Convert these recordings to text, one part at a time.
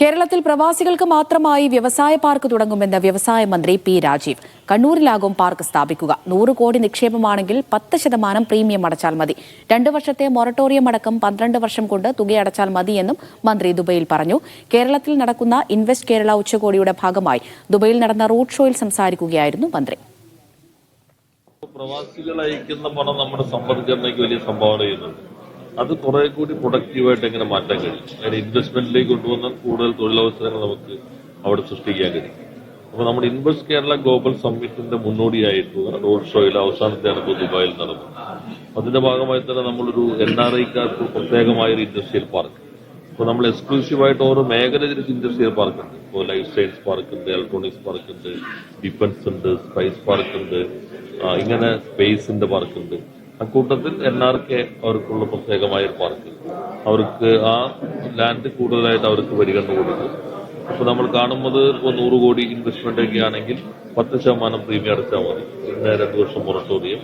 കേരളത്തിൽ പ്രവാസികൾക്ക് മാത്രമായി വ്യവസായ പാർക്ക് തുടങ്ങുമെന്ന് വ്യവസായ മന്ത്രി പി രാജീവ്. കണ്ണൂരിലാകും പാർക്ക് സ്ഥാപിക്കുക. നൂറ് കോടി നിക്ഷേപമാണെങ്കിൽ പത്ത് ശതമാനം പ്രീമിയം അടച്ചാൽ മതി. രണ്ടു വർഷത്തെ മൊറട്ടോറിയം അടക്കം പന്ത്രണ്ട് വർഷം കൊണ്ട് തുകയടച്ചാൽ മതിയെന്നും മന്ത്രി ദുബൈയിൽ പറഞ്ഞു. കേരളത്തിൽ നടക്കുന്ന ഇൻവെസ്റ്റ് കേരള ഉച്ചകോടിയുടെ ഭാഗമായി ദുബൈയിൽ നടന്ന റോഡ് ഷോയിൽ സംസാരിക്കുകയായിരുന്നു മന്ത്രി. പ്രവാസികൾ അയക്കുന്ന പണം നമ്മുടെ സമ്പദ്ഘടനയ്ക്ക് വലിയ സംഭാവന ചെയ്യുന്നുണ്ട്. അത് കുറെ കൂടി പ്രൊഡക്റ്റീവായിട്ട് എങ്ങനെ മാറ്റാൻ കഴിയും. അതിന് ഇൻവെസ്റ്റ്മെന്റിലേക്ക് കൊണ്ടുവന്നാൽ കൂടുതൽ തൊഴിലവസരങ്ങൾ നമുക്ക് അവിടെ സൃഷ്ടിക്കാൻ കഴിയും. അപ്പോൾ നമ്മുടെ ഇൻവെസ്റ്റ് കേരള ഗ്ലോബൽ സമ്മിറ്റിന്റെ മുന്നോടിയായിട്ടുള്ള റോഡ് ഷോയിൽ അവസാനത്തെയാണ് ഇപ്പോൾ ദുബായിൽ നടന്നത്. അതിന്റെ ഭാഗമായി തന്നെ നമ്മളൊരു എൻ ആർ ഐക്കാർക്ക് പ്രത്യേകമായ ഒരു ഇൻഡസ്ട്രിയൽ പാർക്ക് ഇപ്പോൾ നമ്മൾ എക്സ്ക്ലൂസീവായിട്ട് ഓരോ മേഖല തിരിച്ച് ഇൻഡസ്ട്രിയൽ പാർക്ക് ഉണ്ട്. ഇപ്പോൾ ലൈഫ് സയൻസ് പാർക്ക് ഉണ്ട് ഇലക്ട്രോണിക്സ് പാർക്ക് ഉണ്ട് ഡിഫൻസ് ഉണ്ട് സ്പൈസ് പാർക്ക് ഉണ്ട് ഇങ്ങനെ സ്പേസിന്റെ പാർക്ക് ഉണ്ട്. അക്കൂട്ടത്തിൽ എൻ ആർ കെ അവർക്കുള്ള പ്രത്യേകമായ ഒരു പാർക്ക് അവർക്ക് ആ ലാൻഡ് കൂടുതലായിട്ട് അവർക്ക് പരിഗണന കൊടുക്കും. അപ്പോൾ നമ്മൾ കാണുന്നത് ഇപ്പോൾ നൂറ് കോടി ഇൻവെസ്റ്റ്മെന്റ് ഒക്കെ ആണെങ്കിൽ പത്ത് ശതമാനം പ്രീമിയം അടച്ചാൽ മതി. പിന്നെ രണ്ട് വർഷം മൊറട്ടോറിയം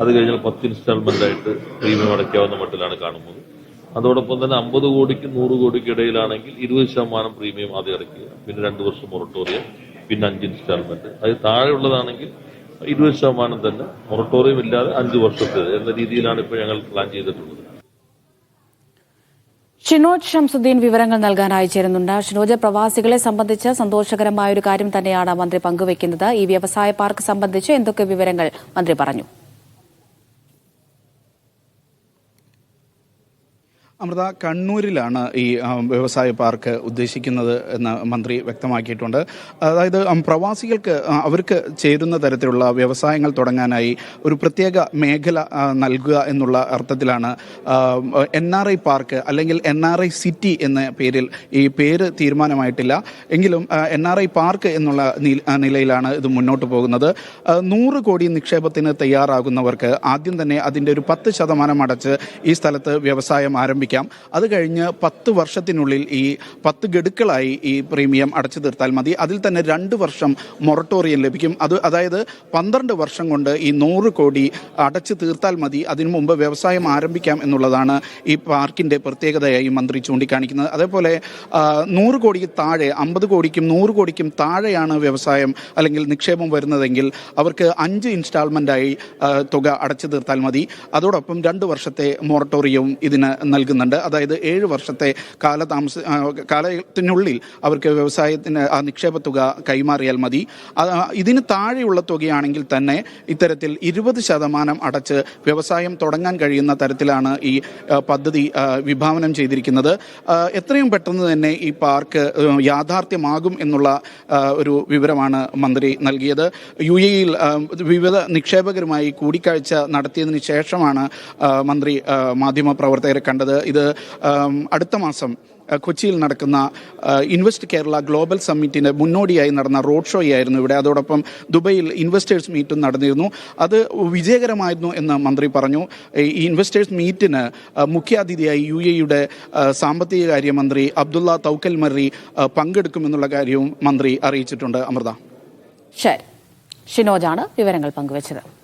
അത് കഴിഞ്ഞാൽ പത്ത് ഇൻസ്റ്റാൾമെന്റ് ആയിട്ട് പ്രീമിയം അടയ്ക്കാവുന്ന മട്ടിലാണ് കാണുന്നത്. അതോടൊപ്പം തന്നെ അമ്പത് കോടിക്കും നൂറ് കോടിക്കും ഇടയിലാണെങ്കിൽ ഇരുപത് ശതമാനം പ്രീമിയം ആദ്യം അടയ്ക്കുക. പിന്നെ രണ്ട് വർഷം മൊറട്ടോറിയം പിന്നെ അഞ്ച് ഇൻസ്റ്റാൾമെന്റ് അത് താഴെയുള്ളതാണെങ്കിൽ ഇരുപത് ശതമാനം തന്നെ മൊറട്ടോറിയം ഇല്ലാതെ അഞ്ച് വർഷത്തേത് എന്ന രീതിയിലാണ് ഇപ്പോൾ ഞങ്ങൾ പ്ലാൻ ചെയ്തിട്ടുള്ളത്. ഷിനോജ് ഷംസുദ്ദീൻ വിവരങ്ങൾ നൽകാനായി ചേരുന്നുണ്ട്. ഷിനോജ് പ്രവാസികളെ സംബന്ധിച്ച് സന്തോഷകരമായ ഒരു കാര്യം തന്നെയാണ് മന്ത്രി പങ്കുവയ്ക്കുന്നത് ഈ വ്യവസായ പാർക്ക് സംബന്ധിച്ച് എന്തൊക്കെ വിവരങ്ങൾ മന്ത്രി പറഞ്ഞു? അമൃത കണ്ണൂരിലാണ് ഈ വ്യവസായ പാർക്ക് ഉദ്ദേശിക്കുന്നത് എന്ന് മന്ത്രി വ്യക്തമാക്കിയിട്ടുണ്ട്. അതായത് പ്രവാസികൾക്ക് അവർക്ക് ചേരുന്ന തരത്തിലുള്ള വ്യവസായങ്ങൾ തുടങ്ങാനായി ഒരു പ്രത്യേക മേഖല നൽകുക എന്നുള്ള അർത്ഥത്തിലാണ് എൻ ആർ ഐ പാർക്ക് അല്ലെങ്കിൽ എൻ ആർ ഐ സിറ്റി എന്ന പേരിൽ ഈ പേര് തീരുമാനമായിട്ടില്ല. എങ്കിലും എൻ ആർ ഐ പാർക്ക് എന്നുള്ള നിലയിലാണ് ഇത് മുന്നോട്ട് പോകുന്നത്. നൂറ് കോടി നിക്ഷേപത്തിന് തയ്യാറാകുന്നവർക്ക് ആദ്യം തന്നെ അതിന്റെ ഒരു പത്ത് ശതമാനം അടച്ച് ഈ സ്ഥലത്ത് വ്യവസായം ആരംഭിക്കാം. അത് കഴിഞ്ഞ് പത്ത് വർഷത്തിനുള്ളിൽ ഈ പത്ത് ഗഡുക്കളായി ഈ പ്രീമിയം അടച്ചു തീർത്താൽ മതി. അതിൽ തന്നെ രണ്ട് വർഷം മൊറട്ടോറിയം ലഭിക്കും. അത് അതായത് പന്ത്രണ്ട് വർഷം കൊണ്ട് ഈ നൂറ് കോടി അടച്ചു തീർത്താൽ മതി. അതിനു മുമ്പ് വ്യവസായം ആരംഭിക്കാം എന്നുള്ളതാണ് ഈ പാർക്കിന്റെ പ്രത്യേകതയായി മന്ത്രി ചൂണ്ടിക്കാണിക്കുന്നത്. അതേപോലെ നൂറ് കോടിക്ക് താഴെ അമ്പത് കോടിക്കും നൂറ് കോടിക്കും താഴെയാണ് വ്യവസായം അല്ലെങ്കിൽ നിക്ഷേപം വരുന്നതെങ്കിൽ അവർക്ക് അഞ്ച് ഇൻസ്റ്റാൾമെന്റായി തുക അടച്ചു തീർത്താൽ മതി. അതോടൊപ്പം രണ്ട് വർഷത്തെ മൊറട്ടോറിയവും ഇതിന് നൽകുന്നുണ്ട് അതായത് ഏഴ് വർഷത്തെ കാലതാമസ കാലത്തിനുള്ളിൽ അവർക്ക് വ്യവസായത്തിന് ആ നിക്ഷേപ തുക കൈമാറിയാൽ മതി. ഇതിന് താഴെയുള്ള തുകയാണെങ്കിൽ തന്നെ ഇത്തരത്തിൽ ഇരുപത് ശതമാനം അടച്ച് വ്യവസായം തുടങ്ങാൻ കഴിയുന്ന തരത്തിലാണ് ഈ പദ്ധതി വിഭാവനം ചെയ്തിരിക്കുന്നത്. എത്രയും പെട്ടെന്ന് തന്നെ ഈ പാർക്ക് യാഥാർത്ഥ്യമാകും എന്നുള്ള ഒരു വിവരമാണ് മന്ത്രി നൽകിയത്. യു എയിൽ യിൽ വിവിധ നിക്ഷേപകരുമായി കൂടിക്കാഴ്ച നടത്തിയതിന് ശേഷമാണ് മന്ത്രി മാധ്യമപ്രവർത്തകരെ കണ്ടത്. ഇത് അടുത്ത മാസം കൊച്ചിയിൽ നടക്കുന്ന ഇൻവെസ്റ്റ് കേരള ഗ്ലോബൽ സമ്മിറ്റിന് മുന്നോടിയായി നടന്ന റോഡ് ഷോ ആയിരുന്നു ഇവിടെ. അതോടൊപ്പം ദുബൈയിൽ ഇൻവെസ്റ്റേഴ്സ് മീറ്റും നടന്നിരുന്നു. അത് വിജയകരമായിരുന്നു എന്ന് മന്ത്രി പറഞ്ഞു. ഈ ഇൻവെസ്റ്റേഴ്സ് മീറ്റിന് മുഖ്യാതിഥിയായി യു എയുടെ സാമ്പത്തിക കാര്യമന്ത്രി അബ്ദുള്ള തൗക്കൽ മറി പങ്കെടുക്കുമെന്നുള്ള കാര്യവും മന്ത്രി അറിയിച്ചിട്ടുണ്ട്. അമൃത. ശരി. ഷിനോജാണ് വിവരങ്ങൾ പങ്കുവച്ചത്.